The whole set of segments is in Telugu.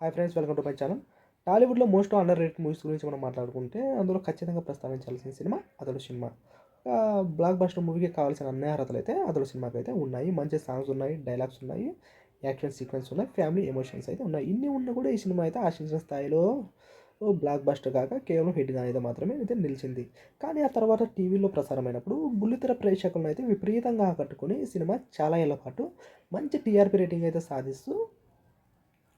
Hi friends welcome to my channel. టాలీవుడ్లో మోస్ట్ అండర్ రేటెడ్ మూవీస్ గురించి మనం మాట్లాడుకుంటే అందులో ఖచ్చితంగా ప్రస్తావించాల్సిన సినిమా అతడు సినిమా. బ్లాక్ బస్టర్ మూవీకి కావాల్సిన అన్ని అర్హతలు అయితే అతడు సినిమాకి అయితే ఉన్నాయి. మంచి సాంగ్స్ ఉన్నాయి డైలాగ్స్ ఉన్నాయి యాక్షన్ సీక్వెన్స్ ఉన్నాయి ఫ్యామిలీ ఎమోషన్స్ అయితే ఉన్నాయి. ఇన్ని ఉన్నా కూడా ఈ సినిమా అయితే ఆశించిన స్థాయిలో బ్లాక్ బస్టర్ కాక కేవలం హిట్గా అయితే మాత్రమే అయితే నిలిచింది. కానీ ఆ తర్వాత టీవీలో ప్రసారమైనప్పుడు బుల్లితెర ప్రేక్షకులను అయితే విపరీతంగా ఆకట్టుకుని ఈ సినిమా చాలా ఏళ్ళ పాటు మంచి టీఆర్పీ రేటింగ్ అయితే సాధిస్తూ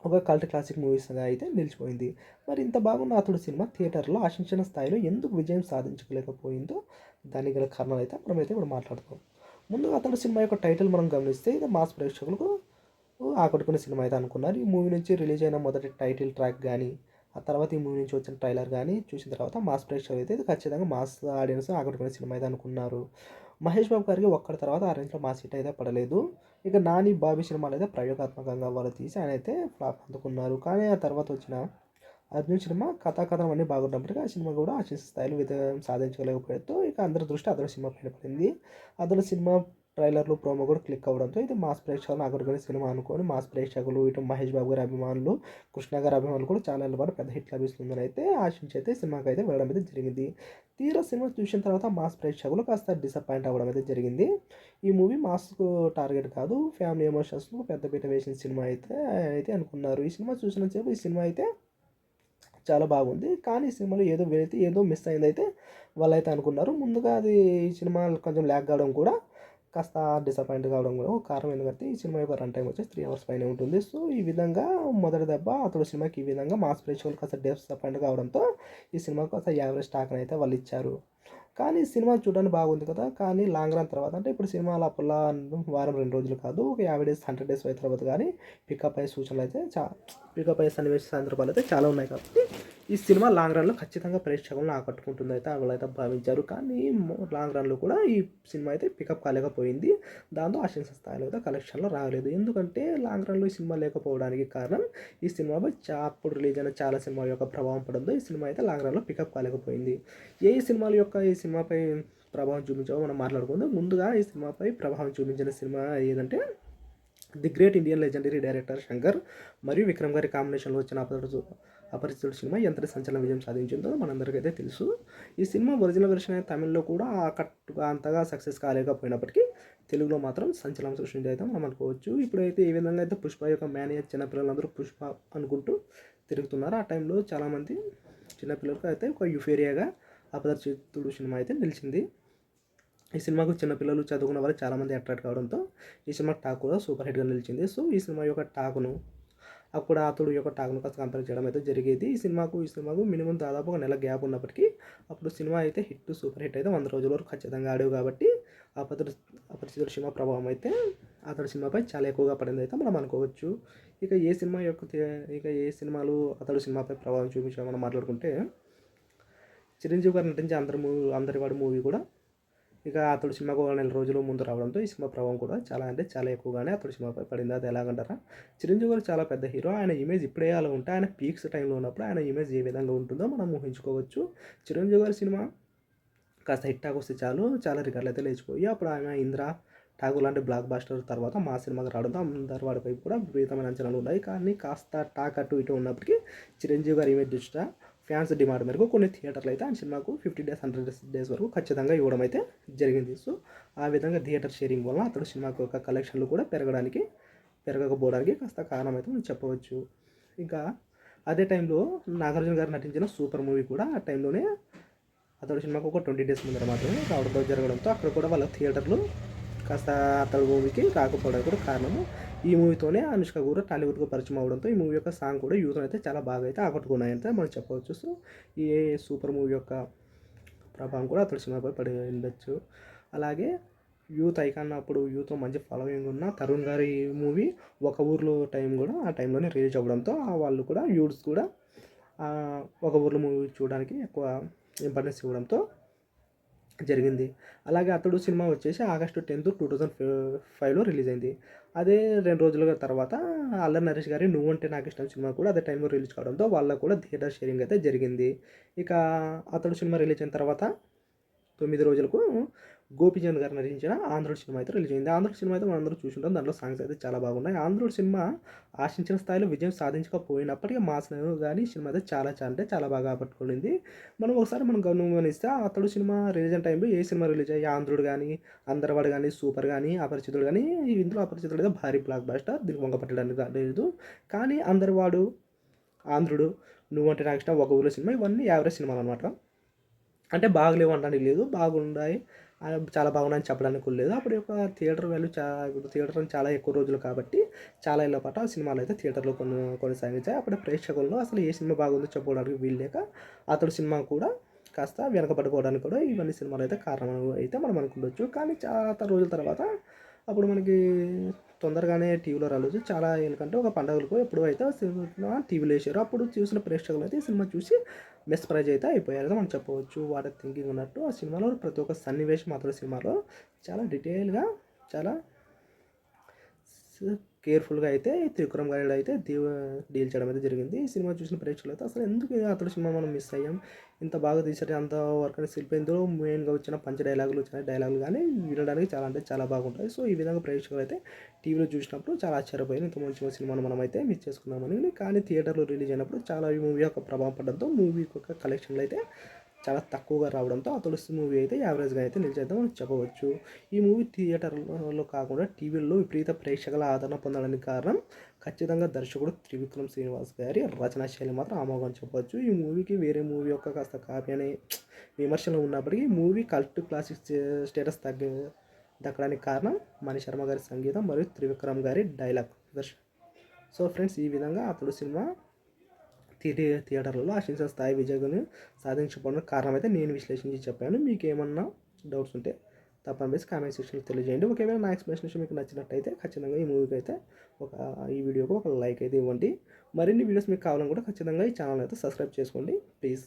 ఒక కల్ట్ క్లాసిక్ మూవీస్గా అయితే నిలిచిపోయింది. మరి ఇంత బాగున్న అతడు సినిమా థియేటర్లో ఆశించిన స్థాయిలో ఎందుకు విజయం సాధించలేకపోయిందో దానికి గల కారణాలు అయితే మనమైతే ఇప్పుడు మాట్లాడుతాం. ముందుగా అతడు సినిమా యొక్క టైటిల్ మనం గమనిస్తే ఇది మాస్ ప్రేక్షకులకు ఆకట్టుకునే సినిమా అయితే అనుకున్నారు. ఈ మూవీ నుంచి రిలీజ్ అయిన మొదటి టైటిల్ ట్రాక్ కానీ ఆ తర్వాత ఈ మూవీ నుంచి వచ్చిన ట్రైలర్ కానీ చూసిన తర్వాత మాస్ ప్రేక్షకులు అయితే ఇది ఖచ్చితంగా మాస్ ఆడియన్స్ ఆకట్టుకునే సినిమా అయితే అనుకున్నారు. మహేష్ బాబు గారికి ఒక్కడి తర్వాత ఆ రేంజ్లో మాస్ హిట్ అయితే పడలేదు. ఇక నాని బాబీ సినిమాలు అయితే ప్రయోగాత్మకంగా వాళ్ళు తీసి ఆయన అయితే ఫ్లాప్ అందుకున్నారు. కానీ ఆ తర్వాత వచ్చిన అర్జున్ సినిమా కథాకథనం అన్నీ బాగున్నప్పటికీ ఆ సినిమా కూడా ఆశించిన స్థాయిలో విజయం సాధించలేకపోవడంతో ఇక అందరి దృష్టి అతను సినిమా పైన పడింది. అతను సినిమా ట్రైలర్లు ప్రోమో కూడా క్లిక్ అవ్వడంతో ఇది మాస్ ప్రేక్షకులు ఆకట్టుకునే సినిమా అనుకొని మాస్ ప్రేక్షకులు ఇటు మహేష్ బాబు గారి అభిమానులు కృష్ణ గారి అభిమానులు కూడా చాలా పాటు పెద్ద హిట్ లభిస్తుందని అయితే ఆశించి అయితే సినిమాకి అయితే వెళ్ళడం అయితే జరిగింది. తీరా సినిమా చూసిన తర్వాత మాస్ ప్రేక్షకులు కాస్త డిసప్పాయింట్ అవ్వడం అయితే జరిగింది. ఈ మూవీ మాస్కు టార్గెట్ కాదు ఫ్యామిలీ ఎమోషన్స్కు పెద్దపీట వేసిన సినిమా అయితే అయితే అనుకున్నారు. ఈ సినిమా చూసినంతసేపు ఈ సినిమా అయితే చాలా బాగుంది. కానీ ఈ సినిమాలో ఏదో వెళితే ఏదో మిస్ అయింది అయితే వాళ్ళైతే అనుకున్నారు. ముందుగా అది ఈ సినిమా కొంచెం ల్యాగ్ కావడం కూడా కాస్త డిసప్పాయింట్ కావడం కూడా ఒక కారణం. ఎందుకంటే ఈ సినిమా యొక్క రన్ టైం వచ్చేసి త్రీ అవర్స్ పైన ఉంటుంది. సో ఈ విధంగా మొదటి దెబ్బ అతడు సినిమాకి ఈ విధంగా మాస్ ప్రేక్షకులు కాస్త డిసప్పాయింట్ కావడంతో ఈ సినిమాకు కాస్త యావరేజ్ స్టాక్ అయితే వాళ్ళు ఇచ్చారు. కానీ సినిమా చూడడానికి బాగుంది కదా. కానీ లాంగ్ రన్ తర్వాత అంటే ఇప్పుడు సినిమా లోపల వారం రెండు రోజులు కాదు ఒక యాభై డేస్ హండ్రెడ్ డేస్ అయిన తర్వాత కానీ పికప్ అయ్యే సూచనలు అయితే చా పికప్ అయ్యే సన్నివేశ సందర్భాలు అయితే చాలా ఉన్నాయి కాబట్టి ఈ సినిమా లాంగ్ రన్లో ఖచ్చితంగా ప్రేక్షకులను ఆకట్టుకుంటుంది అయితే వాళ్ళైతే భావించారు. కానీ లాంగ్ రన్లో కూడా ఈ సినిమా అయితే పికప్ కాలేకపోయింది దాంతో ఆశించిన స్థాయిలో అయితే కలెక్షన్లో రాలేదు. ఎందుకంటే లాంగ్ రన్లో ఈ సినిమా లేకపోవడానికి కారణం ఈ సినిమాపై చా అప్పుడు రిలీజ్ అయిన చాలా సినిమాల యొక్క ప్రభావం పడంతో ఈ సినిమా అయితే లాంగ్ రన్లో పికప్ కాలేకపోయింది ఏ సినిమాల యొక్క ఈ సినిమాపై ప్రభావం చూపించామో మనం మాట్లాడుకుందాం. ముందుగా ఈ సినిమాపై ప్రభావం చూపించిన సినిమా ఏదంటే the great Indian legendary director Shankar మరియు విక్రమ్ గారి కాంబినేషన్లో వచ్చిన అప్పటి అపరిచితుడు సినిమా ఎంత సంచలన విజయం సాధించిందో మనందరికీ అయితే తెలుసు. ఈ సినిమా ఒరిజినల్ వెర్షన్ అయిన తమిళ్ళో కూడా ఆకట్టుగా అంతగా సక్సెస్ కాలేకపోయినప్పటికీ తెలుగులో మాత్రం సంచలనం సృష్టించి అయితే మనం అనుకోవచ్చు. ఇప్పుడైతే ఈ విధంగా అయితే పుష్ప యొక్క మేనేజ్ చిన్నపిల్లలందరూ పుష్ప అనుకుంటూ తిరుగుతున్నారు. ఆ టైంలో చాలామంది చిన్నపిల్లలకు అయితే ఒక యుఫేరియాగా అపరిచితుడు సినిమా అయితే నిలిచింది. ఈ సినిమాకు చిన్నపిల్లలు చదువుకున్న వాళ్ళు చాలామంది అట్రాక్ట్ కావడంతో ఈ సినిమా టాక్ కూడా సూపర్ హిట్గా నిలిచింది. సో ఈ సినిమా యొక్క టాక్ను అప్పుడు అతడు యొక్క టాక్ను కాస్త కంపేర్ చేయడం అయితే జరిగేది. ఈ సినిమాకు ఈ సినిమాకు మినిమం దాదాపు ఒక నెల గ్యాప్ ఉన్నప్పటికీ అప్పుడు సినిమా అయితే హిట్ సూపర్ హిట్ అయితే వంద రోజుల వరకు ఖచ్చితంగా ఆడేవి కాబట్టి అపరిచితుడు అపరిచితుడు సినిమా ప్రభావం అయితే అతడు సినిమాపై చాలా ఎక్కువగా పడింది అయితే మనం అనుకోవచ్చు. ఇక ఏ సినిమా యొక్క ఇక ఏ సినిమాలు అతడు సినిమాపై ప్రభావం చూపించామని మాట్లాడుకుంటే చిరంజీవి గారు నటించే అందరి మూవీ అందరి వాడి మూవీ కూడా ఇక అతడు సినిమాకు కూడా నెల రోజులు ముందు రావడంతో ఈ సినిమా ప్రభావం కూడా చాలా అంటే చాలా ఎక్కువగానే అతడు సినిమాపై పడింది. అది ఎలాగంటారా? చిరంజీవి గారు చాలా పెద్ద హీరో. ఆయన ఇమేజ్ ఇప్పుడే అలా ఉంటే ఆయన పీక్స్ టైంలో ఉన్నప్పుడు ఆయన ఇమేజ్ ఏ విధంగా ఉంటుందో మనం ఊహించుకోవచ్చు. చిరంజీవి గారి సినిమా కాస్త హిట్ వస్తే చాలు. చాలా రికార్డులు అయితే లేచిపోయి అప్పుడు ఆయన ఇంద్ర ఠాగూర్ లాంటి బ్లాక్ బాస్టర్ తర్వాత మా సినిమాకి రావడంతో అందరి వాడిపై కూడా విపరీతమైన అంచనాలు ఉన్నాయి. కానీ కాస్త టాక్ అటు ఇటు ఉన్నప్పటికీ చిరంజీవి గారి ఇమేజ్ దృష్ట్యా ఫ్యాన్స్ డిమాండ్ మేరకు కొన్ని థియేటర్లు అయితే ఆ సినిమాకు ఫిఫ్టీ డేస్ హండ్రెడ్ డేస్ వరకు ఖచ్చితంగా ఇవ్వడం అయితే జరిగింది. సో ఆ విధంగా థియేటర్ షేరింగ్ వల్ల అతడు సినిమాకు యొక్క కలెక్షన్లు కూడా పెరగడానికి పెరగకపోవడానికి కాస్త కారణం అయితే మనం చెప్పవచ్చు. ఇంకా అదే టైంలో నాగార్జున గారు నటించిన సూపర్ మూవీ కూడా ఆ టైంలోనే అతడు సినిమాకు ఒక ట్వంటీ డేస్ ముందర మాత్రమే రావడంతో జరగడంతో అక్కడ కూడా వాళ్ళ థియేటర్లు కాస్త అతడు మూవీకి రాకపోవడానికి కూడా కారణము ఈ మూవీతోనే అనుష్క కూడా టాలీవుడ్కు పరిచయం అవడంతో ఈ మూవీ యొక్క సాంగ్ కూడా యూత్ అయితే చాలా బాగా అయితే ఆకట్టుకున్నాయంటే. మనం చెప్పవచ్చు. సో ఈ సూపర్ మూవీ యొక్క ప్రభావం కూడా అతడు సినిమాపై పడి ఉండొచ్చు. అలాగే యూత్ ఐకాన్ అప్పుడు యూత్ మంచి ఫాలోయింగ్ ఉన్న తరుణ్ గారి మూవీ ఒక ఊర్లో టైం కూడా ఆ టైంలోనే రిలీజ్ అవ్వడంతో ఆ వాళ్ళు కూడా యూత్స్ కూడా ఒక ఊర్లో మూవీ చూడడానికి ఎక్కువ ఇంపార్టెన్స్ ఇవ్వడంతో జరిగింది. అలాగే అతడు సినిమా వచ్చేసి ఆగస్టు టెన్త్ టూ థౌజండ్ ఫైవ్లో రిలీజ్ అయింది. అదే రెండు రోజుల తర్వాత అల్లరి నరేష్ గారి నువ్వంటే నాకు ఇష్టం సినిమా కూడా అదే టైంలో రిలీజ్ కావడంతో వాళ్ళకు కూడా థియేటర్ షేరింగ్ అయితే జరిగింది. ఇక అతడు సినిమా రిలీజ్ అయిన తర్వాత తొమ్మిది రోజులకు గోపీచంద్ గారు నటించిన ఆంధ్రుడు సినిమా అయితే రిలీజ్ అయింది. ఆంధ్రుడు సినిమా అయితే మనందరూ చూసుంటాం. దాంట్లో సాంగ్స్ అయితే చాలా బాగున్నాయి. ఆంధ్రుడు సినిమా ఆశించిన స్థాయిలో విజయం సాధించకపోయినప్పటికీ మాస్ కానీ సినిమా అయితే చాలా చాలా అంటే చాలా బాగా ఆపట్టుకుంది మనం ఒకసారి మనం గమనిస్తే అతడు సినిమా రిలీజ్ అయిన టైంలో ఏ సినిమా రిలీజ్ అయ్యి ఆంధ్రుడు కానీ అందరవాడు కానీ సూపర్ కానీ అపరిచితుడు కానీ ఇందులో అపరిచితుడు అయితే భారీ బ్లాక్ బాస్టర్ దీనికి వంక పట్టడానికి లేదు. కానీ అందరివాడు ఆంధ్రుడు నువ్వంటే నాకు ఇష్టం ఒక ఊరిలో సినిమా ఇవన్నీ యావరేజ్ సినిమాలు అనమాట అంటే బాగలేవు అనడానికి లేదు బాగున్నాయి. చాలా బాగున్నాయని చెప్పడానికి లేదు. అప్పుడు యొక్క థియేటర్ వాల్యూ చాలా థియేటర్ చాలా ఎక్కువ రోజులు కాబట్టి చాలా ఏళ్ళ పాటు ఆ సినిమాలు అయితే థియేటర్లో కొన్ని కొనసాగించాయి. అప్పుడు ప్రేక్షకుల్లో అసలు ఏ సినిమా బాగుందో చెప్పుకోవడానికి వీల్లేక అతడు సినిమా కూడా కాస్త వెనకబడిపోవడానికి కూడా ఇవన్నీ సినిమాలు అయితే కారణం అయితే మనం అనుకోవచ్చు కానీ చాలా రోజుల తర్వాత అప్పుడు మనకి తొందరగానే టీవీలో రాలేదు చాలా ఏళ్ళకంటే ఒక పండుగలకు ఎప్పుడు అయితే సినిమా టీవీలో వేసారు. అప్పుడు చూసిన ప్రేక్షకులు అయితే ఈ సినిమా చూసి మెస్ప్రైజ్ అయితే అయిపోయారు మనం చెప్పవచ్చు. వాట్ థింకింగ్ ఉన్నట్టు ఆ సినిమాలో ప్రతి ఒక్క సన్నివేశం మాత్రం సినిమాలో చాలా డీటెయిల్గా చాలా కేర్ఫుల్గా అయితే త్రికురం గారి అయితే దీవ డీల్ చేయడం అయితే జరిగింది. ఈ సినిమా చూసిన ప్రేక్షకులు అయితే అసలు ఎందుకు అతడు సినిమా మనం మిస్ అయ్యాం? ఇంత బాగా తీసారు అంత వర్క్ అనేది శిల్పి ఇందులో మెయిన్గా వచ్చిన పంచ డైలాగులు వచ్చిన డైలాగులు కానీ వినడానికి చాలా అంటే చాలా బాగుంటాయి. సో ఈ విధంగా ప్రేక్షకులు అయితే టీవీలో చూసినప్పుడు చాలా ఆశ్చర్యపోయింది ఇంత మంచి సినిమాను మనం అయితే మిస్ చేసుకున్నామని. కానీ థియేటర్లో రిలీజ్ అయినప్పుడు చాలా ఈ మూవీ యొక్క ప్రభావం పడడంతో మూవీ యొక్క కలెక్షన్లు అయితే చాలా తక్కువగా రావడంతో ఆ తులసి మూవీ అయితే యావరేజ్గా అయితే నిలిచేద్దాం అని చెప్పవచ్చు. ఈ మూవీ థియేటర్లో కాకుండా టీవీల్లో విపరీత ప్రేక్షకుల ఆదరణ పొందడానికి కారణం ఖచ్చితంగా దర్శకుడు త్రివిక్రమ్ శ్రీనివాస్ గారి రచనా శైలి మాత్రం ఆమోగం చెప్పవచ్చు. ఈ మూవీకి వేరే మూవీ యొక్క కాస్త కాపీ అనే విమర్శలు ఉన్నప్పటికీ మూవీ కల్ట్ క్లాసిక్ స్టేటస్ తగ్గ దక్కడానికి కారణం మణి శర్మ గారి సంగీతం మరియు త్రివిక్రమ్ గారి డైలాగ్ దర్శ సో ఫ్రెండ్స్ ఈ విధంగా అతడు సినిమా థియేటర్ థియేటర్లలో ఆశించిన స్థాయి విజయాన్ని సాధించకపోవడానికి కారణం అయితే నేను విశ్లేషించి చెప్పాను. మీకు ఏమన్నా డౌట్స్ ఉంటే తప్పని కామెంట్ సెక్షన్లో తెలియజేయండి. ఒకవేళ నా ఎక్స్ప్లెనేషన్ మీకు నచ్చినట్టయితే ఖచ్చితంగా ఈ మూవీకి అయితే ఒక ఈ వీడియోకి ఒక లైక్ అయితే ఇవ్వండి. మరిన్ని వీడియోస్ మీకు కావాలని కూడా ఖచ్చితంగా ఈ ఛానల్ అయితే సబ్స్క్రైబ్ చేసుకోండి. ప్లీజ్